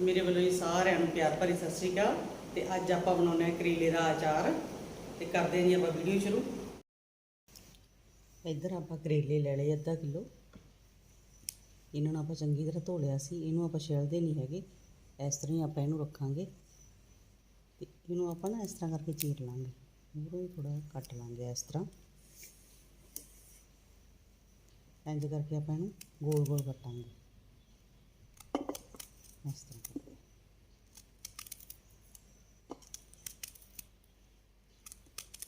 ਮੇਰੇ ਵੱਲੋਂ ਜੀ ਸਾਰਿਆਂ ਨੂੰ ਪਿਆਰ ਭਰੀ ਸਤਿ ਸ਼੍ਰੀ ਅਕਾਲ ਤੇ ਅੱਜ ਆਪਾਂ ਬਣਾਉਂਦੇ ਹਾਂ ਕਰੇਲੇ ਦਾ ਅਚਾਰ ਤੇ ਕਰਦੇ ਹਾਂ ਜੀ ਆਪਾਂ ਵੀਡੀਓ ਸ਼ੁਰੂ। ਇੱਧਰ ਆਪਾਂ ਕਰੇਲੇ ਲੈ ਲਏ ਅੱਧਾ ਕਿਲੋ। ਇਹਨਾਂ ਨੂੰ ਆਪਾਂ ਚੰਗੀ ਤਰ੍ਹਾਂ ਧੋ ਲਿਆ ਸੀ, ਇਹਨੂੰ ਆਪਾਂ ਛਿਲਦੇ ਨਹੀਂ ਹੈਗੇ। ਇਸ ਤਰ੍ਹਾਂ ਹੀ ਆਪਾਂ ਇਹਨੂੰ ਰੱਖਾਂਗੇ ਤੇ ਇਹਨੂੰ ਆਪਾਂ ਨਾ ਇਸ ਤਰ੍ਹਾਂ ਕਰਕੇ ਚੀਰ ਲਾਂਗੇ। ਮੂਹਰੋਂ ਹੀ ਥੋੜਾ ਕੱਟ ਲਾਂਗੇ ਇਸ ਤਰ੍ਹਾਂ। ਇੰਜ ਕਰਕੇ ਆਪਾਂ ਇਹਨੂੰ ਗੋਲ ਗੋਲ ਕੱਟਾਂਗੇ। ਇਸ ਤਰ੍ਹਾਂ ਕਰਕੇ।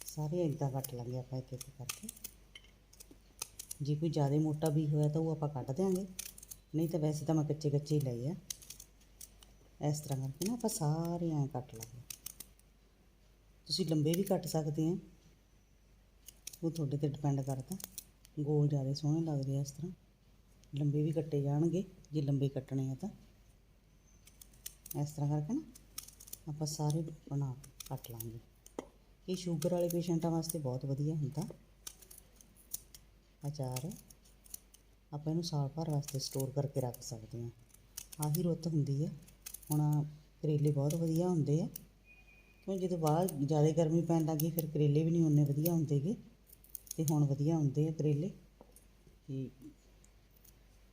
ਸਾਰੇ ਇਦਾਂ ਕੱਟ ਲਾਂਗੇ ਆਪਾਂ ਇੱਕ ਇੱਕ ਕਰਕੇ। ਜੇ ਕੋਈ ਜ਼ਿਆਦਾ ਮੋਟਾ ਵੀ ਹੋਇਆ ਤਾਂ ਉਹ ਆਪਾਂ ਕੱਟ ਦਿਆਂਗੇ। ਨਹੀਂ ਤਾਂ ਵੈਸੇ ਤਾਂ ਮੈਂ ਕੱਚੇ ਕੱਚੇ ਹੀ ਲਏ ਆ। ਇਸ ਤਰ੍ਹਾਂ ਕਰਕੇ ਨਾ ਆਪਾਂ ਸਾਰੇ ਐਂ ਕੱਟ ਲਾਂਗੇ। ਤੁਸੀਂ ਲੰਬੇ ਵੀ ਕੱਟ ਸਕਦੇ ਆ। ਉਹ ਤੁਹਾਡੇ ਤੇ ਡਿਪੈਂਡ ਕਰਦਾ। ਗੋਲ ਜ਼ਿਆਦਾ ਸੋਹਣੇ ਲੱਗਦੇ ਆ ਇਸ ਤਰ੍ਹਾਂ। ਲੰਬੇ ਵੀ ਕੱਟੇ ਜਾਣਗੇ। ਜੇ ਲੰਬੇ ਕੱਟਣੇ ਆ ਤਾਂ। ਇਸ ਤਰ੍ਹਾਂ ਕਰਕੇ ਨਾ ਆਪਾਂ ਸਾਰੇ ਬਣਾ ਕੱਟ ਲਾਂਗੇ। ਇਹ ਸ਼ੂਗਰ ਵਾਲੇ ਪੇਸ਼ੈਂਟਾਂ ਵਾਸਤੇ ਬਹੁਤ ਵਧੀਆ ਹੁੰਦਾ। ਅਚਾਰ ਆਪਾਂ ਇਹਨੂੰ ਸਾਲ ਭਰ ਵਾਸਤੇ ਸਟੋਰ ਕਰਕੇ ਰੱਖ ਸਕਦੇ ਹਾਂ। ਆਹੀ ਰੁੱਤ ਹੁੰਦੀ ਹੈ ਹੁਣ ਕਰੇਲੇ ਬਹੁਤ ਵਧੀਆ ਹੁੰਦੇ ਆ। ਕਿਉਂ ਜਦੋਂ ਬਾਅਦ ਜ਼ਿਆਦਾ ਗਰਮੀ ਪੈਣ ਲੱਗੀ ਫਿਰ ਕਰੇਲੇ ਵੀ ਨਹੀਂ ਉਨੇ ਵਧੀਆ ਹੁੰਦੇਗੇ ਤੇ ਹੁਣ ਵਧੀਆ ਹੁੰਦੇ ਆ ਕਰੇਲੇ। ਤੇ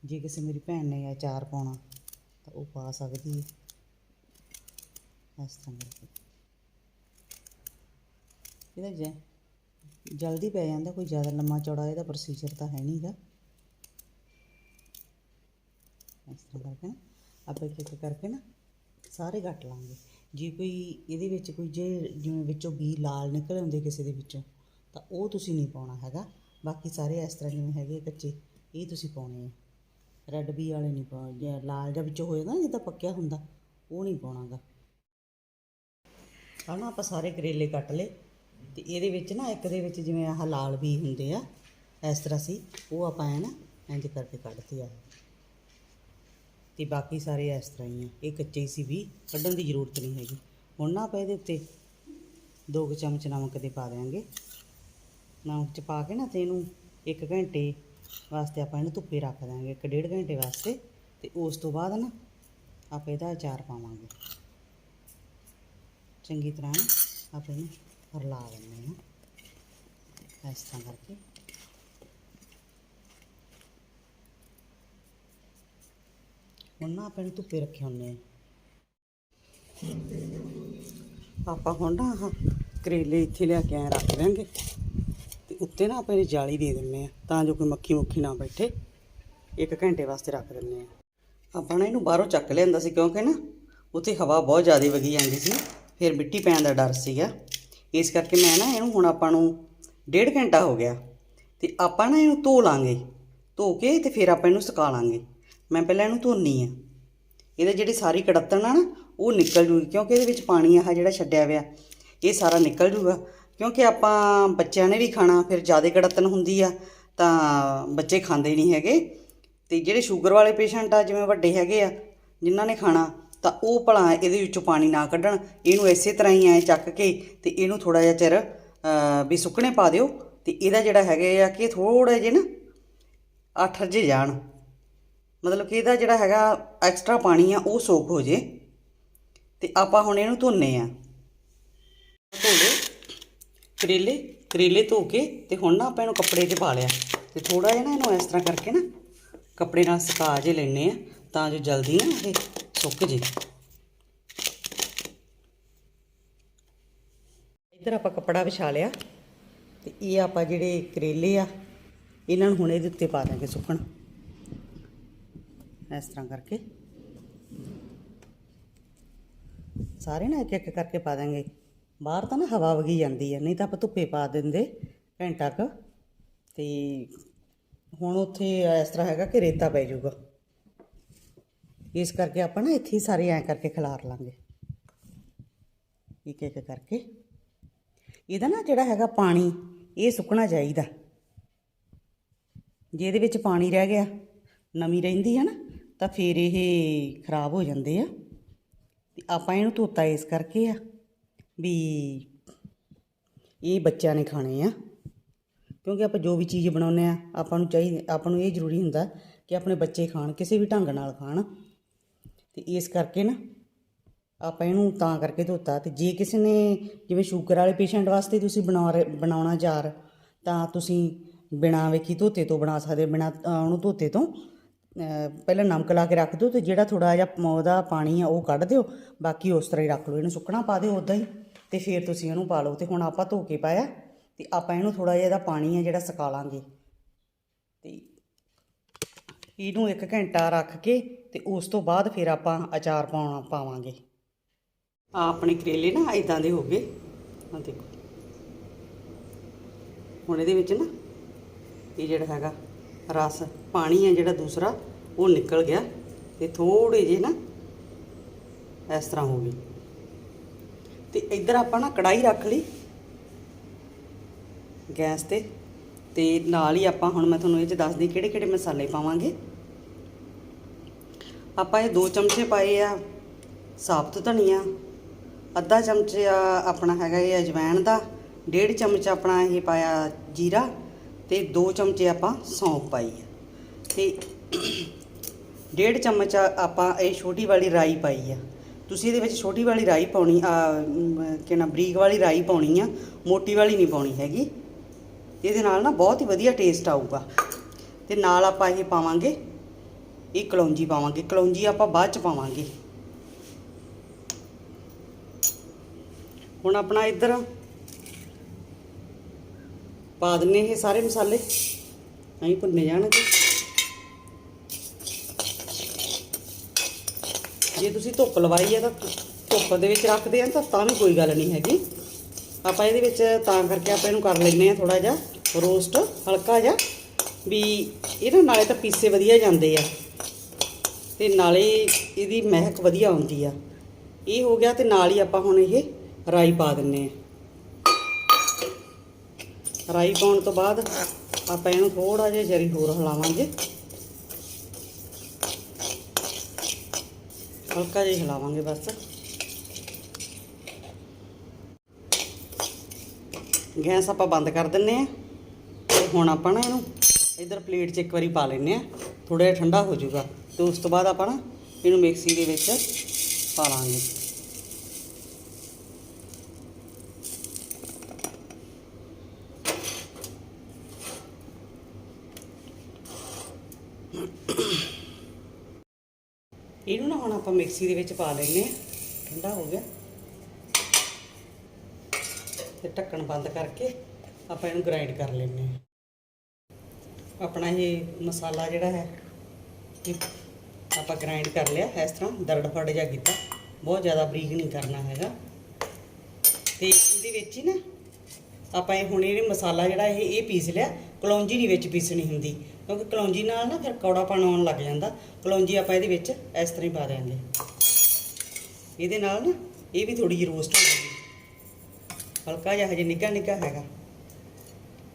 ਜੇ ਕਿਸੇ ਮੇਰੀ ਭੈਣ ਨੇ ਅਚਾਰ ਪਾਉਣਾ, ਤਾਂ ਉਹ ਪਾ ਸਕਦੀ ਹੈ ਇਸ ਤਰ੍ਹਾਂ ਕਰਕੇ ਇਹਦਾ ਜ- ਜਲਦੀ ਪੈ ਜਾਂਦਾ, ਕੋਈ ਜ਼ਿਆਦਾ ਲੰਮਾ ਚੌੜਾ ਇਹਦਾ ਪ੍ਰੋਸੀਜਰ ਤਾਂ ਹੈ ਨਹੀਂਗਾ ਇਸ ਤਰ੍ਹਾਂ ਕਰਕੇ ਨਾ, ਆਪਾਂ ਇੱਕ ਇੱਕ ਕਰਕੇ ਨਾ ਸਾਰੇ ਕੱਟ ਲਾਂਗੇ। ਜੇ ਕੋਈ ਇਹਦੇ ਵਿੱਚ ਕੋਈ ਜੇ ਜਿਵੇਂ ਵਿੱਚੋਂ ਬੀ ਲਾਲ ਨਿਕਲ ਆਉਂਦੇ ਕਿਸੇ ਦੇ ਵਿੱਚੋਂ, ਤਾਂ ਉਹ ਤੁਸੀਂ ਨਹੀਂ ਪਾਉਣਾ ਹੈਗਾ। ਬਾਕੀ ਸਾਰੇ ਇਸ ਤਰ੍ਹਾਂ ਜਿਵੇਂ ਹੈਗੇ ਕੱਚੇ, ਇਹ ਤੁਸੀਂ ਪਾਉਣੇ ਆ। ਰੈੱਡ ਬੀ ਵਾਲੇ ਨਹੀਂ ਪਾ ਲਾਲ ਜਾਂ ਵਿੱਚੋਂ ਹੋਏਗਾ ਜਾਂਦਾ ਨਾ, ਜਿੱਦਾਂ ਪੱਕਿਆ ਹੁੰਦਾ, ਉਹ ਨਹੀਂ ਪਾਉਣਾਗਾ। ਆਹ ਨਾ ਆਪਾਂ ਸਾਰੇ ਕਰੇਲੇ ਕੱਟ ਲਏ ਤੇ ਇਹਦੇ ਵਿੱਚ ਨਾ ਇੱਕ ਦੇ ਵਿੱਚ ਜਿਵੇਂ ਆਹ ਲਾਲ ਬੀ ਹੁੰਦੇ ਆ, ਇਸ ਤਰ੍ਹਾਂ ਸੀ, ਉਹ ਆਪਾਂ ਐ ਨਾ ਇੰਜ ਕਰਕੇ ਕੱਢਦੇ ਆ। ਤੇ ਬਾਕੀ ਸਾਰੇ ਇਸ ਤਰ੍ਹਾਂ ਹੀ ਆ। ਇਹ ਕੱਚੇ ਹੀ ਸੀ ਵੀ, ਕੱਢਣ ਦੀ ਜ਼ਰੂਰਤ ਨਹੀਂ ਹੈਗੀ। ਹੁਣ ਨਾ ਆਪਾਂ ਇਹਦੇ ਉੱਤੇ ਦੋ ਕੁ ਚਮਚ ਨਮਕ ਦੇ ਪਾ ਦਿਆਂਗੇ। ਨਮਕ ਚ ਪਾ ਕੇ ਨਾ ਤੇ ਇਹਨੂੰ 1 ਘੰਟੇ ਵਾਸਤੇ ਆਪਾਂ ਇਹਨੂੰ ਧੁੱਪੇ ਰੱਖ ਦਾਂਗੇ ਇੱਕ ਡੇਢ ਘੰਟੇ ਵਾਸਤੇ। ਤੇ ਉਸ ਤੋਂ ਬਾਅਦ ਨਾ ਆਪਾਂ ਇਹਦਾ ਅਚਾਰ ਪਾਵਾਂਗੇ। ਚੰਗੀ ਤਰ੍ਹਾਂ ਆਪਾਂ ਇਹਨੂੰ ਰਲਾ ਲੈਂਦੇ ਹਾਂ। ਇਸ ਤਰ੍ਹਾਂ ਕਰਕੇ। ਹੁਣ ਨਾ ਆਪਾਂ ਇਹਨੂੰ ਧੁੱਪੇ ਰੱਖੇ ਹੁੰਦੇ ਆ ਆਪਾਂ ਹੁਣ ਨਾ ਕਰੇਲੇ ਇੱਥੇ ਲਿਆ ਕੇ ਐਂ ਰੱਖ ਦਿਆਂਗੇ ਤੇ ਉੱਤੇ ਨਾ ਆਪਾਂ ਇਹਦੀ ਜਾਲੀ ਦੇ ਦਿੰਨੇ ਆ ਤਾਂ ਜੋ ਕੋਈ ਮੱਖੀ ਮੁੱਖੀ ਨਾ ਬੈਠੇ। ਇੱਕ ਘੰਟੇ ਵਾਸਤੇ ਰੱਖ ਦਿੰਨੇ ਆ ਆਪਾਂ ਨਾ ਇਹਨੂੰ ਬਾਹਰੋਂ ਚੱਕ ਲਿਆਂਦਾ ਸੀ ਕਿਉਂਕਿ ਨਾ ਉੱਥੇ ਹਵਾ ਬਹੁਤ ਜ਼ਿਆਦਾ ਵਗੀ ਜਾਂਦੀ ਸੀ। ਫਿਰ ਮਿੱਟੀ ਪੈਣ ਦਾ ਡਰ ਸੀਗਾ। ਇਸ ਕਰਕੇ ਮੈਂ ਨਾ ਇਹਨੂੰ ਹੁਣ ਆਪਾਂ ਨੂੰ ਡੇਢ ਘੰਟਾ ਹੋ ਗਿਆ ਤੇ ਆਪਾਂ ਨਾ ਇਹਨੂੰ ਧੋ ਲਾਂਗੇ। ਧੋ ਕੇ ਤੇ ਫਿਰ ਆਪਾਂ ਇਹਨੂੰ ਸੁਕਾ ਲਾਂਗੇ। ਮੈਂ ਪਹਿਲਾਂ ਇਹਨੂੰ ਧੋਨੀ ਆ। ਇਹਦੇ ਜਿਹੜੀ ਸਾਰੀ ਕੜੱਤਣ ਆ ਨਾ, ਉਹ ਨਿਕਲ ਜੂਗੀ ਕਿਉਂਕਿ ਇਹਦੇ ਵਿੱਚ ਪਾਣੀ ਆ ਜਿਹੜਾ ਛੱਡਿਆ ਹੋਇਆ, ਇਹ ਸਾਰਾ ਨਿਕਲ ਜੂਗਾ। ਕਿਉਂਕਿ ਆਪਾਂ ਬੱਚਿਆਂ ਨੇ ਵੀ ਖਾਣਾ, ਫਿਰ ਜ਼ਿਆਦਾ ਕੜੱਤਣ ਹੁੰਦੀ ਆ ਤਾਂ ਬੱਚੇ ਖਾਂਦੇ ਨਹੀਂ ਹੈਗੇ। ਤੇ ਜਿਹੜੇ ਸ਼ੂਗਰ ਵਾਲੇ ਪੇਸ਼ੈਂਟ ਆ, ਜਿਵੇਂ ਵੱਡੇ ਹੈਗੇ ਆ, ਜਿਨ੍ਹਾਂ ਨੇ ਖਾਣਾ ਤਾਂ ਉਹ ਭਲਾ ਇਹਦੇ ਵਿੱਚੋਂ ਪਾਣੀ ਨਾ ਕੱਢਣ। ਇਹਨੂੰ ਇਸੇ ਤਰ੍ਹਾਂ ਹੀ ਐ ਚੱਕ ਕੇ ਤੇ ਇਹਨੂੰ ਥੋੜਾ ਜਿਹਾ ਚਿਰ ਵੀ ਸੁੱਕਣੇ ਪਾ ਦਿਓ। ਤੇ ਇਹਦਾ ਜਿਹੜਾ ਹੈਗਾ ਆ ਕਿ ਥੋੜਾ ਜਿਹਾ ਨਾ ਅੱਠ ਰਜੇ ਜਾਣ। ਮਤਲਬ ਕਿ ਇਹਦਾ ਜਿਹੜਾ ਹੈਗਾ ਐਕਸਟਰਾ ਪਾਣੀ ਆ, ਉਹ ਸੋਕ ਹੋ ਜੇ। ਤੇ ਆਪਾਂ ਹੁਣ ਇਹਨੂੰ ਧੋਨੇ ਆ। ਧੋ ਲਏ ਕਰੇਲੇ ਕਰੇਲੇ ਧੋ ਕੇ ਤੇ ਹੁਣ ਨਾ ਆਪਾਂ ਇਹਨੂੰ ਕੱਪੜੇ 'ਚ ਪਾ ਲਿਆ। ਤੇ ਥੋੜਾ ਜਿਹਾ ਨਾ ਇਹਨੂੰ ਇਸ ਤਰ੍ਹਾਂ ਕਰਕੇ ਨਾ ਕੱਪੜੇ ਨਾਲ ਸੁਕਾ ਜੇ ਲੈਨੇ ਆ, ਤਾਂ ਜੋ ਜਲਦੀ ਨਾ ਇਹ ਓਕੇ ਜੀ। ਇੱਧਰ ਆਪਾਂ ਕੱਪੜਾ ਵਿਛਾ ਲਿਆ ਤੇ ਇਹ ਆਪਾਂ ਜਿਹੜੇ ਕਰੇਲੇ ਆ, ਇਹਨਾਂ ਨੂੰ ਹੁਣ ਇਹਦੇ ਉੱਤੇ ਪਾ ਦਾਂਗੇ ਸੁੱਕਣ। ਇਸ ਤਰ੍ਹਾਂ ਕਰਕੇ। ਸਾਰੇ ਨਾ ਇੱਕ ਇੱਕ ਕਰਕੇ ਪਾ ਦਾਂਗੇ। ਬਾਹਰ ਤਾਂ ਨਾ ਹਵਾ ਵਗੀ ਜਾਂਦੀ ਹੈ ਨਹੀਂ ਤਾਂ ਆਪਾਂ ਧੁੱਪੇ ਪਾ ਦਿੰਦੇ ਘੰਟਾ ਕੁ। ਤੇ ਹੁਣ ਉੱਥੇ ਇਸ ਤਰ੍ਹਾਂ ਹੈਗਾ ਕਿ ਰੇਤਾ ਪੈ ਜਾਊਗਾ। ਇਸ ਕਰਕੇ ਆਪਾਂ ਨਾ ਇੱਥੇ ਹੀ ਸਾਰੇ ਐਂ ਕਰਕੇ ਖਿਲਾਰ ਲਾਂਗੇ। ਇੱਕ ਇੱਕ ਕਰਕੇ। ਇਹਦਾ ਨਾ ਜਿਹੜਾ ਹੈਗਾ ਪਾਣੀ, ਇਹ ਸੁੱਕਣਾ ਚਾਹੀਦਾ। ਜੇ ਇਹਦੇ ਵਿੱਚ ਪਾਣੀ ਰਹਿ ਗਿਆ, ਨਮੀ ਰਹਿੰਦੀ ਹੈ ਨਾ, ਤਾਂ ਫਿਰ ਇਹ ਖਰਾਬ ਹੋ ਜਾਂਦੇ ਆ। ਤੇ ਆਪਾਂ ਇਹਨੂੰ ਧੋਤਾ ਇਸ ਕਰਕੇ ਆ ਵੀ ਇਹ ਬੱਚਿਆਂ ਨੇ ਖਾਣੇ ਆ। ਕਿਉਂਕਿ ਆਪਾਂ ਜੋ ਵੀ ਚੀਜ਼ ਬਣਾਉਂਦੇ ਆ, ਆਪਾਂ ਨੂੰ ਚਾਹੀਦੀ ਆਪਾਂ ਨੂੰ ਇਹ ਜ਼ਰੂਰੀ ਹੁੰਦਾ ਕਿ ਆਪਣੇ ਬੱਚੇ ਖਾਣ, ਕਿਸੇ ਵੀ ਢੰਗ ਨਾਲ ਖਾਣ। ਤੇ ਇਸ ਕਰਕੇ ਨਾ ਆਪਾਂ ਇਹਨੂੰ ਤਾਂ ਕਰਕੇ ਧੋਤਾ ਤੇ ਜੇ ਕਿਸੇ ਨੇ ਜਿਵੇਂ ਸ਼ੂਗਰ ਵਾਲੇ ਪੇਸ਼ੈਂਟ ਵਾਸਤੇ ਤੁਸੀਂ ਬਣਾ ਰਹੇ- ਬਣਾਉਣਾ ਜਾਰ ਤਾਂ ਤੁਸੀਂ ਬਿਨਾਂ ਵੇਖੀ ਧੋਤੇ ਤੋਂ ਬਣਾ ਸਕਦੇ ਹੋ, ਬਿਨਾਂ ਉਹਨੂੰ ਧੋਤੇ ਤੋਂ ਪਹਿਲਾਂ ਨਮਕ ਲਾ ਕੇ ਰੱਖ ਦਿਓ ਤੇ ਜਿਹੜਾ ਥੋੜਾ ਜਿਹਾ ਉਹਦਾ ਪਾਣੀ ਆ ਉਹ ਕੱਢ ਦਿਓ ਬਾਕੀ ਉਸ ਤਰ੍ਹਾਂ ਹੀ ਰੱਖ ਲਓ ਇਹਨੂੰ ਸੁੱਕਣਾ ਪਾ ਦਿਓ ਉਦਾਂ ਹੀ ਤੇ ਫਿਰ ਤੁਸੀਂ ਇਹਨੂੰ ਪਾ ਲਓ ਤੇ ਹੁਣ ਆਪਾਂ ਧੋ ਕੇ ਪਾਇਆ ਤੇ ਆਪਾਂ ਇਹਨੂੰ ਥੋੜਾ ਜਿਹਾ ਇਹਦਾ ਪਾਣੀ ਆ ਜਿਹੜਾ ਸੁਕਾ ਲਾਂਗੇ ਤੇ ਇਹਨੂੰ 1 ਘੰਟਾ ਰੱਖ ਕੇ ਤੇ ਉਸ ਤੋਂ ਬਾਅਦ ਫਿਰ ਆਪਾਂ ਅਚਾਰ ਪਾਉਣਾ ਪਾਵਾਂਗੇ। ਆ ਆਪਣੇ ਕਰੇਲੇ ਨਾ ਇਦਾਂ ਦੇ ਹੋ ਗਏ। ਆ ਦੇਖੋ। ਹੁਣ ਇਹਦੇ ਵਿੱਚ ਨਾ ਇਹ ਜਿਹੜਾ ਹੈਗਾ ਰਸ, ਪਾਣੀ ਹੈ ਜਿਹੜਾ ਦੂਸਰਾ, ਉਹ ਨਿਕਲ ਗਿਆ ਤੇ ਥੋੜੇ ਜਿਹੇ ਨਾ ਇਸ ਤਰ੍ਹਾਂ ਹੋ ਗਈ ਤੇ ਇੱਧਰ ਆਪਾਂ ਨਾ ਕੜਾਈ ਰੱਖ ਲਈ ਗੈਸ ਤੇ। ਤੇ ਨਾਲ ਹੀ ਆਪਾਂ ਹੁਣ ਮੈਂ ਤੁਹਾਨੂੰ ਇਹ ਚ ਦੱਸਦੀ ਕਿਹੜੇ ਕਿਹੜੇ ਮਸਾਲੇ ਪਾਵਾਂਗੇ। ਆਪਾਂ ਇਹ ਦੋ ਚਮਚੇ ਪਾਏ ਆ ਸਾਬਤ ਧਨੀਆ ਅੱਧਾ ਚਮਚਾ ਆਪਣਾ ਹੈਗਾ ਇਹ ਅਜਵਾਇਣ ਦਾ ਡੇਢ ਚਮਚ ਆਪਣਾ ਇਹ ਪਾਇਆ ਜੀਰਾ ਤੇ ਦੋ ਚਮਚੇ ਆਪਾਂ ਸੌਂਫ ਪਾਈ ਆ। ਤੇ ਡੇਢ ਚਮਚ ਆਪਾਂ ਇਹ ਛੋਟੀ ਵਾਲੀ ਰਾਈ ਪਾਈ ਆ। ਤੁਸੀਂ ਇਹਦੇ ਵਿੱਚ ਛੋਟੀ ਵਾਲੀ ਰਾਈ ਪਾਉਣੀ ਆ ਮ, ਬਰੀਕ ਵਾਲੀ ਰਾਈ ਪਾਉਣੀ ਆ ਮੋਟੀ ਵਾਲੀ ਨਹੀਂ ਪਾਉਣੀ ਹੈਗੀ। ਇਹਦੇ ਨਾਲ ਨਾ ਬਹੁਤ ਹੀ ਵਧੀਆ ਟੇਸਟ ਆਊਗਾ। ਤੇ ਨਾਲ ਆਪਾਂ ਇਹ ਪਾਵਾਂਗੇ ਇਹ ਕਲੌਂਜੀ ਪਾਵਾਂਗੇ, ਕਲੌਂਜੀ ਆਪਾਂ ਬਾਅਦ ਚ ਪਾਵਾਂਗੇ। ਹੁਣ ਆਪਣਾ ਇੱਧਰ ਪਾ ਦਿੰਨੇ ਇਹ ਸਾਰੇ ਮਸਾਲੇ। ਨਹੀਂ ਭੁੰਨੇ ਜਾਣਗੇ। ਜੇ ਤੁਸੀਂ ਧੁੱਪ ਲਵਾਈ ਹੈ ਤਾਂ ਧੁੱਪ ਦੇ ਵਿੱਚ ਰੱਖਦੇ ਆ ਤਾਂ ਤਾਂ ਵੀ ਕੋਈ ਗੱਲ ਨਹੀਂ ਹੈਗੀ। ਆਪਾਂ ਇਹਦੇ ਵਿੱਚ ਤਾਂ ਕਰਕੇ ਆਪਾਂ ਇਹਨੂੰ ਕਰ ਲੈਂਦੇ ਆ ਥੋੜਾ ਜਿਹਾ ਰੋਸਟ, ਹਲਕਾ ਜਿਹਾ। ਵੀ ਇਹਨਾਂ ਨਾਲੇ ਤਾਂ ਪੀਸੇ ਵਧੀਆ ਜਾਂਦੇ ਆ। ਤੇ ਨਾਲੇ ਇਹਦੀ ਮਹਿਕ ਵਧੀਆ ਆਉਂਦੀ ਆ। ਇਹ ਹੋ ਗਿਆ ਤੇ ਨਾਲ ਹੀ ਆਪਾਂ ਹੁਣ ਇਹ ਰਾਈ ਪਾ ਦਿੰਨੇ ਆ। ਰਾਈ ਪਾਉਣ ਤੋਂ ਬਾਅਦ ਆਪਾਂ ਇਹਨੂੰ ਥੋੜਾ ਜਿਹਾ ਜਰੀ ਹੋਰ ਹਿਲਾਵਾਂਗੇ। ਹਲਕਾ ਜਿਹਾ ਹਿਲਾਵਾਂਗੇ ਬਸ। ਗੈਸ ਆਪਾਂ ਬੰਦ ਕਰ ਦਿੰਨੇ ਆ। ਤੇ ਹੁਣ ਆਪਾਂ ਨਾ ਇਹਨੂੰ ਇਧਰ ਪਲੇਟ 'ਚ ਇੱਕ ਵਾਰੀ ਪਾ ਲੈਨੇ ਆ। ਥੋੜਾ ਜਿਹਾ ਠੰਡਾ ਹੋ ਜਾਊਗਾ। ਤੇ ਉਸ ਤੋਂ ਬਾਅਦ ਆਪਾਂ ਨਾ ਇਹਨੂੰ ਮਿਕਸੀ ਦੇ ਵਿੱਚ ਪਾ ਲਾਂਗੇ। ਇਹਨੂੰ ਨਾ ਹੁਣ ਆਪਾਂ ਮਿਕਸੀ ਦੇ ਵਿੱਚ ਪਾ ਲੈਨੇ ਆ ਠੰਡਾ ਹੋ ਗਿਆ। ਤੇ ਢੱਕਣ ਬੰਦ ਕਰਕੇ ਆਪਾਂ ਇਹਨੂੰ ਗ੍ਰਾਈਂਡ ਕਰ ਲੈਨੇ ਆ ਆਪਣਾ ਇਹ ਮਸਾਲਾ ਜਿਹੜਾ ਹੈ, ਇਹ ਆਪਾਂ ਗ੍ਰਾਈਂਡ ਕਰ ਲਿਆ, ਇਸ ਤਰ੍ਹਾਂ ਦਰੜ ਫੜ ਜਾ ਕੀਤਾ। ਬਹੁਤ ਜ਼ਿਆਦਾ ਬਰੀਕ ਨਹੀਂ ਕਰਨਾ ਹੈਗਾ। ਤੇ ਇਹਦੇ ਵਿੱਚ ਹੀ ਨਾ ਆਪਾਂ ਇਹ ਹੁਣ ਇਹ ਮਸਾਲਾ ਜਿਹੜਾ ਇਹ ਇਹ ਪੀਸ ਲਿਆ। ਕਲੌਂਜੀ ਨਹੀਂ ਵਿੱਚ ਪੀਸਣੀ ਹੁੰਦੀ, ਕਿਉਂਕਿ ਕਲੌਂਜੀ ਨਾਲ ਨਾ ਫਿਰ ਕੌੜਾਪਣ ਆਉਣ ਲੱਗ ਜਾਂਦਾ। ਕਲੌਂਜੀ ਆਪਾਂ ਇਹਦੇ ਵਿੱਚ ਇਸ ਤਰ੍ਹਾਂ ਹੀ ਪਾ ਦਿਆਂਗੇ। ਇਹਦੇ ਨਾਲ ਨਾ ਇਹ ਵੀ ਥੋੜੀ ਜਿਹੀ ਰੋਸਟ ਹੋ ਜਾਊਗੀ। ਹਲਕਾ ਜਿਹਾ ਹਜੇ ਨਿੱਘਾ ਨਿੱਘਾ ਹੈਗਾ।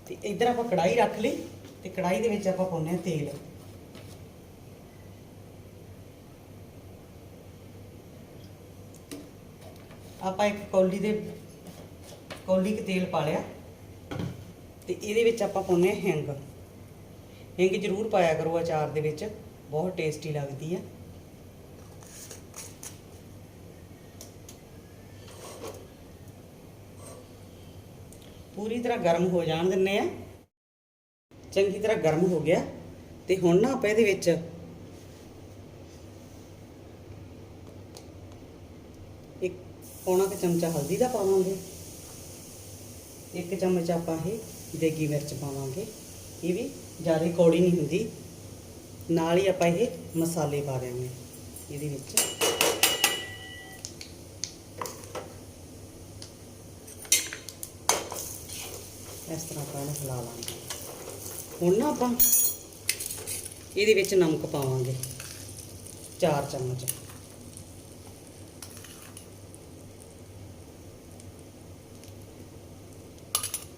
ਤੇ ਇੱਧਰ ਆਪਾਂ ਕੜਾਈ ਰੱਖ ਲਈ, ਤੇ ਕੜਾਈ ਦੇ ਵਿੱਚ ਆਪਾਂ ਪਾਉਂਦੇ ਹਾਂ ਤੇਲ। ਆਪਾਂ ਇੱਕ ਕੌਲੀ ਦੇ, ਕੌਲੀ ਕ ਤੇਲ ਪਾ ਲਿਆ ਤੇ ਇਹਦੇ ਵਿੱਚ ਆਪਾਂ ਪਾਉਂਦੇ ਹਾਂ ਹਿੰਗ। ਹਿੰਗ ਜ਼ਰੂਰ ਪਾਇਆ ਕਰੋ ਅਚਾਰ ਦੇ ਵਿੱਚ, ਬਹੁਤ ਟੇਸਟੀ ਲੱਗਦੀ ਹੈ ਪੂਰੀ ਤਰ੍ਹਾਂ ਗਰਮ ਹੋ ਜਾਣ ਦਿੰਨੇ ਆ। ਚੰਗੀ ਤਰ੍ਹਾਂ ਗਰਮ ਹੋ ਗਿਆ। ਤੇ ਹੁਣ ਨਾ ਆਪਾਂ ਇਹਦੇ ਵਿੱਚ ਇੱਕ ਪੌਣਾ ਕੁ ਚਮਚਾ ਹਲਦੀ ਦਾ ਪਾਵਾਂਗੇ। ਇੱਕ ਚਮਚ ਆਪਾਂ ਇਹ ਦੇਗੀ ਮਿਰਚ ਪਾਵਾਂਗੇ। ਇਹ ਵੀ ਜ਼ਿਆਦਾ ਕੌੜੀ ਨਹੀਂ ਹੁੰਦੀ। ਨਾਲ ਹੀ ਆਪਾਂ ਇਹ ਮਸਾਲੇ ਪਾ ਦੇਵਾਂਗੇ ਇਹਦੇ ਵਿੱਚ। ਇਸ ਤਰ੍ਹਾਂ ਆਪਾਂ ਇਹਨੂੰ ਹਿਲਾ ਲਾਂਗੇ। ਹੁਣ ਨਾ ਆਪਾਂ ਇਹਦੇ ਵਿੱਚ ਨਮਕ ਪਾਵਾਂਗੇ। 4 ਚਮਚ।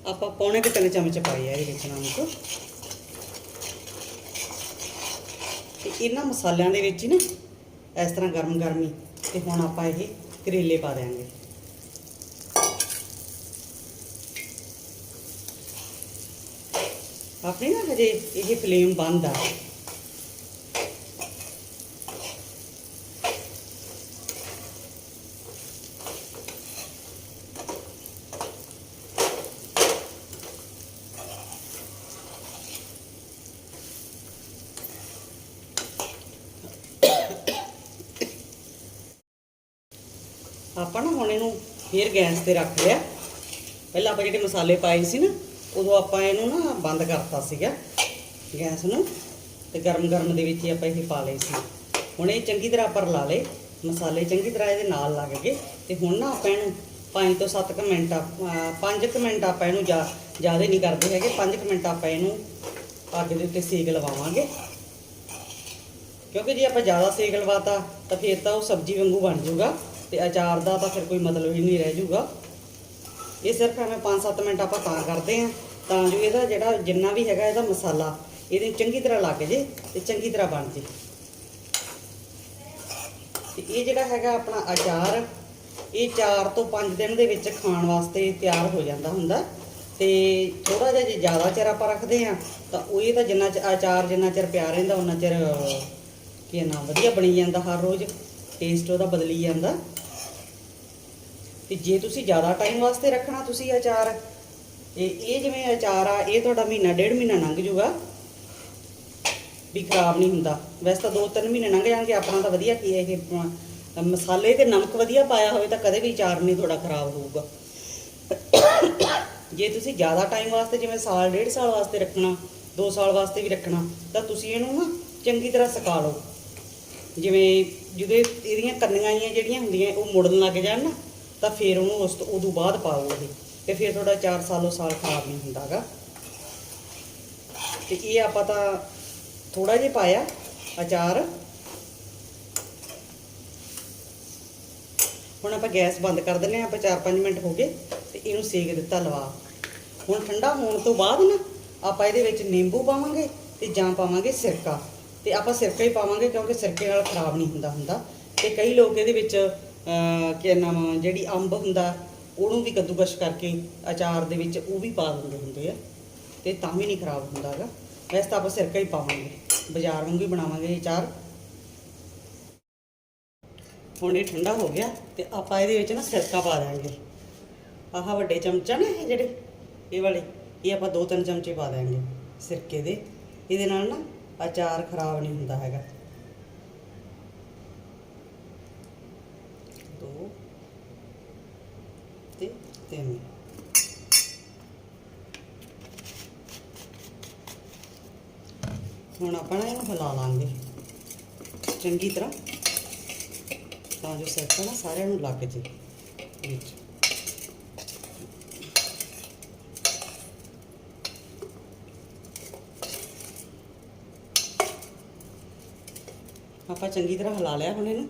ਆਪਾਂ ਪੌਣੇ ਕੁ ਤਿੰਨ ਚਮਚ ਪਾਏ ਆ ਇਹਦੇ ਵਿੱਚ ਨਮਕ। ਤੇ ਇਹਨਾਂ ਮਸਾਲਿਆਂ ਦੇ ਵਿੱਚ ਹੀ ਨਾ, ਇਸ ਤਰ੍ਹਾਂ ਗਰਮ ਗਰਮੀ ਤੇ ਹੁਣ ਆਪਾਂ ਇਹ ਕਰੇਲੇ ਪਾ ਦਿਆਂਗੇ। ਆਪਣੀ ਨਾ ਹਜੇ ਇਹ ਫਲੇਮ ਬੰਦ ਆ। ਆਪਾਂ ਨਾ ਹੁਣ ਇਹਨੂੰ ਫੇਰ ਗੈਸ ਤੇ ਰੱਖ ਲਿਆ। ਪਹਿਲਾਂ ਆਪਾਂ ਜਿਹੜੇ ਮਸਾਲੇ ਪਾਏ ਸੀ ਨਾ, ਉਦੋਂ ਆਪਾਂ ਇਹਨੂੰ ਨਾ ਬੰਦ ਕਰਤਾ ਸੀਗਾ ਗੈਸ ਨੂੰ ਤੇ ਗਰਮ ਗਰਮ ਦੇ ਵਿੱਚ ਹੀ ਆਪਾਂ ਇਹ ਪਾ ਲਏ ਸੀ। ਹੁਣ ਇਹ ਚੰਗੀ ਤਰ੍ਹਾਂ ਆਪਾਂ ਲਾ ਲਏ, ਮਸਾਲੇ ਚੰਗੀ ਤਰ੍ਹਾਂ ਇਹਦੇ ਨਾਲ ਲੱਗ ਗਏ ਤੇ ਹੁਣ ਨਾ ਆਪਾਂ ਇਹਨੂੰ 5 ਤੋਂ 7 ਕੁ ਮਿੰਟ 5 ਕੁ ਮਿੰਟ ਆਪਾਂ ਇਹਨੂੰ ਜ਼ਿਆਦਾ ਨਹੀਂ ਕਰਦੇ ਹੈਗੇ 5 ਕੁ ਮਿੰਟ ਆਪਾਂ ਇਹਨੂੰ ਅੱਗ ਦੇ ਉੱਤੇ ਸੇਕ ਲਵਾਵਾਂਗੇ। ਕਿਉਂਕਿ ਜੇ ਆਪਾਂ ਜ਼ਿਆਦਾ ਸੇਕ ਲਵਾਤਾ ਤਾਂ ਫਿਰ ਤਾਂ ਉਹ ਸਬਜ਼ੀ ਵਾਂਗੂ ਬਣ ਜਾਊਗਾ। ਤੇ ਅਚਾਰ ਦਾ ਤਾਂ ਫਿਰ ਕੋਈ ਮਤਲਬ ਹੀ ਨਹੀਂ ਰਹਿ ਜਾਊਗਾ ਇਹ ਸਿਰਫ ਐਵੇਂ 5-7 ਮਿੰਟ ਆਪਾਂ ਤਾਂ ਕਰਦੇ ਆਂ ਤਾਂ ਜੋ ਇਹਦਾ ਜਿਹੜਾ ਜਿੰਨਾ ਵੀ ਹੈਗਾ ਇਹਦਾ ਮਸਾਲਾ, ਇਹਦੇ ਚੰਗੀ ਤਰ੍ਹਾਂ ਲੱਗ ਜੇ ਤੇ ਚੰਗੀ ਤਰ੍ਹਾਂ ਬਣ ਜੇ। ਤੇ ਇਹ ਜਿਹੜਾ ਹੈਗਾ ਆਪਣਾ ਅਚਾਰ, ਇਹ 4 ਤੋਂ 5 ਦਿਨ ਦੇ ਵਿੱਚ ਖਾਣ ਵਾਸਤੇ ਤਿਆਰ ਹੋ ਜਾਂਦਾ ਹੁੰਦਾ। ਤੇ ਥੋੜਾ ਜਿਹਾ ਜੇ ਜ਼ਿਆਦਾ ਚਿਰ ਆਪਾਂ ਰੱਖਦੇ ਆ ਤਾਂ ਉਹ ਇਹ ਤਾਂ ਜਿੰਨਾ ਚ ਅਚਾਰ ਜਿੰਨਾ ਚਿਰ ਪਿਆ ਰਹਿੰਦਾ ਉਹਨਾਂ ਚਿਰ ਕੀ ਨਾ ਵਧੀਆ ਬਣੀ ਜਾਂਦਾ ਹਰ ਰੋਜ਼ ਟੇਸਟ ਉਹਦਾ ਬਦਲੀ ਜਾਂਦਾ। ਤੇ ਜੇ ਤੁਸੀਂ ਜ਼ਿਆਦਾ ਟਾਈਮ ਵਾਸਤੇ ਰੱਖਣਾ ਤੁਸੀਂ ਅਚਾਰ ਇਹ ਇਹ ਜਿਵੇਂ ਅਚਾਰ ਆ, ਇਹ ਤੁਹਾਡਾ ਮਹੀਨਾ, ਡੇਢ ਮਹੀਨਾ ਲੰਘ ਜੂਗਾ। ਵੀ ਖਰਾਬ ਨਹੀਂ ਹੁੰਦਾ। ਵੈਸੇ ਤਾਂ 2-3 ਮਹੀਨੇ ਲੰਘ ਜਾਣਗੇ, ਆਪਣਾ ਤਾਂ ਵਧੀਆ ਕੀ ਹੈ ਇਹ ਮਸਾਲੇ ਤੇ ਨਮਕ ਵਧੀਆ ਪਾਇਆ ਹੋਵੇ ਤਾਂ ਕਦੇ ਵੀ ਅਚਾਰ ਨਹੀਂ ਤੁਹਾਡਾ ਖਰਾਬ ਹੋਊਗਾ। ਜੇ ਤੁਸੀਂ ਜ਼ਿਆਦਾ ਟਾਈਮ ਵਾਸਤੇ ਜਿਵੇਂ ਸਾਲ, ਡੇਢ ਸਾਲ ਵਾਸਤੇ ਰੱਖਣਾ 2 ਸਾਲ ਵਾਸਤੇ ਵੀ ਰੱਖਣਾ, ਤਾਂ ਤੁਸੀਂ ਇਹਨੂੰ ਨਾ ਚੰਗੀ ਤਰ੍ਹਾਂ ਸੁਕਾ ਲਓ। ਜਿਵੇਂ ਜਿਹਦੇ, ਇਹਦੀਆਂ ਕੰਨੀਆਂ ਹੀ ਜਿਹੜੀਆਂ ਹੁੰਦੀਆਂ, ਉਹ ਮੁੜਨ ਲੱਗ ਜਾਣ ਨਾ। ਤਾਂ ਫਿਰ ਉਹਨੂੰ ਉਸ ਤੋਂ ਉਦੋਂ ਬਾਅਦ ਪਾਓ ਇਹ ਤੇ ਫਿਰ ਤੁਹਾਡਾ 4 ਸਾਲੋਂ ਸਾਲ ਖਰਾਬ ਨਹੀਂ ਹੁੰਦਾਗਾ ਤੇ ਇਹ ਆਪਾਂ ਤਾਂ ਥੋੜਾ ਜਿਹਾ ਪਾਇਆ, ਅਚਾਰ। ਹੁਣ ਆਪਾਂ ਗੈਸ ਬੰਦ ਕਰ ਦਿੰਦੇ ਹਾਂ, ਆਪਾਂ 4-5 ਮਿੰਟ ਹੋ ਗਏ, ਤੇ ਇਹਨੂੰ ਸੇਕ ਦਿੱਤਾ ਲਵਾ। ਹੁਣ ਠੰਡਾ ਹੋਣ ਤੋਂ ਬਾਅਦ ਨਾ, ਆਪਾਂ ਇਹਦੇ ਵਿੱਚ ਨਿੰਬੂ ਪਾਵਾਂਗੇ ਤੇ ਜਾਂ ਪਾਵਾਂਗੇ ਸਿਰਕਾ। ਤੇ ਆਪਾਂ ਸਿਰਕਾ ਹੀ ਪਾਵਾਂਗੇ ਕਿਉਂਕਿ ਸਿਰਕੇ ਨਾਲ ਖਰਾਬ ਨਹੀਂ ਹੁੰਦਾ ਹੁੰਦਾ। ਤੇ ਕਈ ਲੋਕ ਇਹਦੇ ਵਿੱਚ ਕਿ ਨਾਮ, ਜਿਹੜੀ ਅੰਬ ਹੁੰਦਾ, ਉਹਨੂੰ ਵੀ ਕੱਦੂਕਸ਼ ਕਰਕੇ ਅਚਾਰ ਦੇ ਵਿੱਚ ਉਹ ਵੀ ਪਾ ਦਿੰਦੇ ਹੁੰਦੇ ਆ, ਤੇ ਤਾਂ ਵੀ ਨਹੀਂ ਖਰਾਬ ਹੁੰਦਾ ਹੈਗਾ। ਵੈਸੇ ਤਾਂ ਆਪਾਂ ਸਿਰਕਾ ਹੀ ਪਾਵਾਂਗੇ, ਬਾਜ਼ਾਰ ਵਾਂਗੂ ਹੀ ਬਣਾਵਾਂਗੇ ਇਹ ਅਚਾਰ। ਹੁਣ ਇਹ ਠੰਡਾ ਹੋ ਗਿਆ, ਤੇ ਆਪਾਂ ਇਹਦੇ ਵਿੱਚ ਨਾ ਸਿਰਕਾ ਪਾ ਦਾਂਗੇ ਆਹ ਵੱਡੇ ਚਮਚਾ ਨੇ ਇਹ ਜਿਹੜੇ, ਇਹ ਵਾਲੇ, ਇਹ ਆਪਾਂ ਦੋ ਤਿੰਨ ਚਮਚੇ ਪਾ ਦਾਂਗੇ ਸਿਰਕੇ ਦੇ। ਇਹਦੇ ਨਾਲ ਨਾ ਅਚਾਰ ਖਰਾਬ ਨਹੀਂ ਹੁੰਦਾ ਹੈਗਾ ਦੋ ਤੇ ਤਿੰਨ ਹੁਣ ਆਪਾਂ ਨਾ ਇਹਨੂੰ ਹਿਲਾ ਲਾਂਗੇ। ਚੰਗੀ ਤਰ੍ਹਾਂ। ਤਾਂ ਜੋ ਸਿਰਕਾ ਨਾ, ਸਾਰਿਆਂ ਨੂੰ ਲੱਗ ਜੇ। ਵਿੱਚ। ਆਪਾਂ ਚੰਗੀ ਤਰ੍ਹਾਂ ਹਿਲਾ ਲਿਆ ਹੁਣ ਇਹਨੂੰ।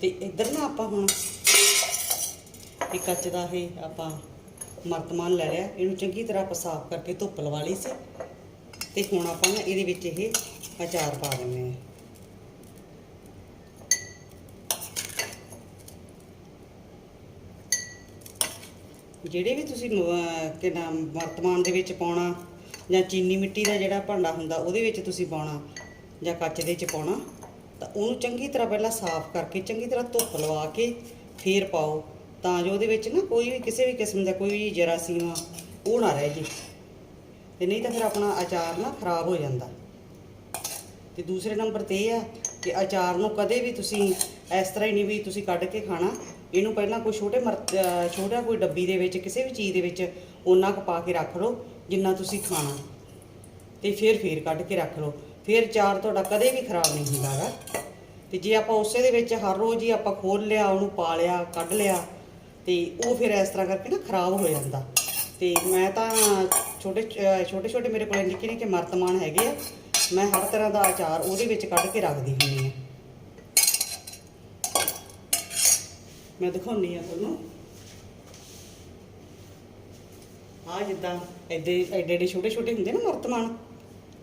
ਤੇ ਇੱਧਰ ਨਾ ਆਪਾਂ ਹੁਣ ਇਹ ਕੱਚ ਦਾ ਇਹ ਆਪਾਂ ਮਰਤਮਾਨ ਲੈ ਲਿਆ। ਇਹਨੂੰ ਚੰਗੀ ਤਰ੍ਹਾਂ ਆਪਾਂ ਸਾਫ਼ ਕਰਕੇ ਧੁੱਪ ਲਵਾ ਲਈ ਸੀ। ਤੇ ਹੁਣ ਆਪਾਂ ਨਾ ਇਹਦੇ ਵਿੱਚ ਇਹ ਅਚਾਰ ਪਾ ਦਿੰਦੇ ਹਾਂ। ਜਿਹੜੇ ਵੀ ਤੁਸੀਂ ਕਿ ਨਾਮ, ਵਰਤਮਾਨ ਦੇ ਵਿੱਚ ਪਾਉਣਾ ਜਾਂ ਚੀਨੀ ਮਿੱਟੀ ਦਾ ਜਿਹੜਾ ਭਾਂਡਾ ਹੁੰਦਾ, ਉਹਦੇ ਵਿੱਚ ਤੁਸੀਂ ਪਾਉਣਾ ਜਾਂ ਕੱਚ ਦੇ ਵਿੱਚ ਪਾਉਣਾ, ਤਾਂ ਉਹਨੂੰ ਚੰਗੀ ਤਰ੍ਹਾਂ ਪਹਿਲਾਂ ਸਾਫ਼ ਕਰਕੇ, ਚੰਗੀ ਤਰ੍ਹਾਂ ਧੁੱਪ ਲਵਾ ਕੇ ਫੇਰ ਪਾਓ, ਤਾਂ ਜੋ ਉਹਦੇ ਵਿੱਚ ਨਾ ਕੋਈ ਵੀ ਕਿਸੇ ਵੀ ਕਿਸਮ ਦਾ ਕੋਈ ਵੀ ਜਰਾਸੀਮ ਉਹ ਨਾ ਰਹਿ ਜੇ ਤੇ ਨਹੀਂ ਤਾਂ ਫਿਰ ਆਪਣਾ ਅਚਾਰ ਨਾ ਖਰਾਬ ਹੋ ਜਾਂਦਾ। ਤੇ ਦੂਸਰੇ ਨੰਬਰ ਤੇ ਇਹ ਆ ਕਿ ਅਚਾਰ ਨੂੰ ਕਦੇ ਵੀ ਤੁਸੀਂ ਇਸ ਤਰ੍ਹਾਂ ਹੀ ਨਹੀਂ ਵੀ ਤੁਸੀਂ ਕੱਢ ਕੇ ਖਾਣਾ। ਇਹਨੂੰ ਪਹਿਲਾਂ ਕੋਈ ਛੋਟੇ ਮਰ ਛੋਟਾ ਕੋਈ ਡੱਬੀ ਦੇ ਵਿੱਚ, ਕਿਸੇ ਵੀ ਚੀਜ਼ ਦੇ ਵਿੱਚ ਉਹਨਾਂ ਕੁ ਪਾ ਕੇ ਰੱਖ ਲਓ ਜਿੰਨਾ ਤੁਸੀਂ ਖਾਣਾ। ਤੇ ਫਿਰ ਫਿਰ ਕੱਢ ਕੇ ਰੱਖ ਲਓ। ਫਿਰ ਅਚਾਰ ਤੁਹਾਡਾ ਕਦੇ ਵੀ ਖਰਾਬ ਨਹੀਂ ਹੁੰਦਾਗਾ ਤੇ ਜੇ ਆਪਾਂ ਉਸੇ ਦੇ ਵਿੱਚ ਹਰ ਰੋਜ਼ ਹੀ ਆਪਾਂ ਖੋਲ ਲਿਆ, ਉਹਨੂੰ ਪਾ ਲਿਆ, ਕੱਢ ਲਿਆ, ਤੇ ਉਹ ਫਿਰ ਇਸ ਤਰ੍ਹਾਂ ਕਰਕੇ ਨਾ ਖਰਾਬ ਹੋ ਜਾਂਦਾ। ਤੇ ਮੈਂ ਤਾਂ ਛੋਟੇ ਛੋਟੇ ਛੋਟੇ ਮੇਰੇ ਕੋਲ ਨਿੱਕੇ ਨਿੱਕੇ ਮਰਤਮਾਨ ਹੈਗੇ ਆ। ਮੈਂ ਹਰ ਤਰ੍ਹਾਂ ਦਾ ਅਚਾਰ ਉਹਦੇ ਵਿੱਚ ਕੱਢ ਕੇ ਰੱਖਦੀ ਹੁੰਦੀ ਹਾਂ। ਮੈਂ ਦਿਖਾਉਣੀ ਆ ਤੁਹਾਨੂੰ। ਆ ਜਿੱਦਾਂ ਐਡੇ ਐਡੇ ਐਡੇ ਛੋਟੇ ਛੋਟੇ ਹੁੰਦੇ ਨਾ ਮਰਤਮਾਨ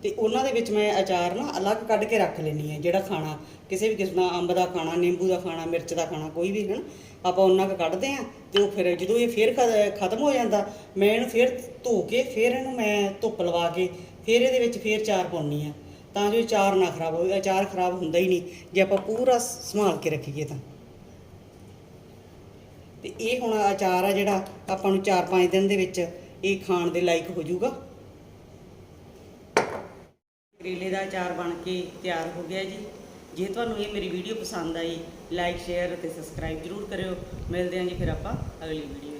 ਤੇ ਉਹਨਾਂ ਦੇ ਵਿੱਚ ਮੈਂ ਅਚਾਰ ਨਾ ਅਲੱਗ ਕੱਢ ਕੇ ਰੱਖ ਲੈਣੀ ਹੈ, ਜਿਹੜਾ ਖਾਣਾ, ਕਿਸੇ ਵੀ ਕਿਸਮ ਦਾ ਅੰਬ ਦਾ ਖਾਣਾ, ਨਿੰਬੂ ਦਾ ਖਾਣਾ, ਮਿਰਚ ਦਾ ਖਾਣਾ, ਕੋਈ ਵੀ ਹੈ ਆਪਾਂ ਉਹਨਾਂ ਕੁ ਕੱਢਦੇ ਆ ਤੇ ਉਹ ਫਿਰ ਜਦੋਂ ਇਹ ਫੇਰ ਖਤਮ ਹੋ ਜਾਂਦਾ, ਮੈਂ ਇਹਨੂੰ ਫੇਰ ਧੋ ਕੇ, ਫੇਰ ਇਹਨੂੰ ਮੈਂ ਧੁੱਪ ਲਵਾ ਕੇ ਫਿਰ ਇਹਦੇ ਵਿੱਚ ਫਿਰ ਚਾਰ ਪਾਉਣੀ ਆ। ਤਾਂ ਜੋ ਚਾਰ ਨਾ ਖਰਾਬ ਹੋਵੇ ਅਚਾਰ ਖਰਾਬ ਹੁੰਦਾ ਹੀ ਨਹੀਂ। ਜੇ ਆਪਾਂ ਪੂਰਾ ਸੰਭਾਲ ਕੇ ਰੱਖੀਏ ਤਾਂ। ਤੇ ਇਹ ਹੁਣ ਅਚਾਰ ਆ ਜਿਹੜਾ ਆਪਾਂ ਨੂੰ 4-5 ਦਿਨ ਦੇ ਵਿੱਚ ਇਹ ਖਾਣ ਦੇ ਲਾਇਕ ਹੋ ਜਾਊਗਾ। ਕਰੇਲੇ ਦਾ ਅਚਾਰ ਬਣ ਕੇ ਤਿਆਰ ਹੋ ਗਿਆ ਜੀ। ਜੇ ਤੁਹਾਨੂੰ ਇਹ ਮੇਰੀ ਵੀਡੀਓ ਪਸੰਦ ਆਈ, ਲਾਈਕ, ਸ਼ੇਅਰ ਅਤੇ ਸਬਸਕ੍ਰਾਈਬ ਜ਼ਰੂਰ ਕਰਿਓ। ਮਿਲਦੇ ਹਾਂ ਜੀ ਫਿਰ ਆਪਾਂ ਅਗਲੀ ਵੀਡੀਓ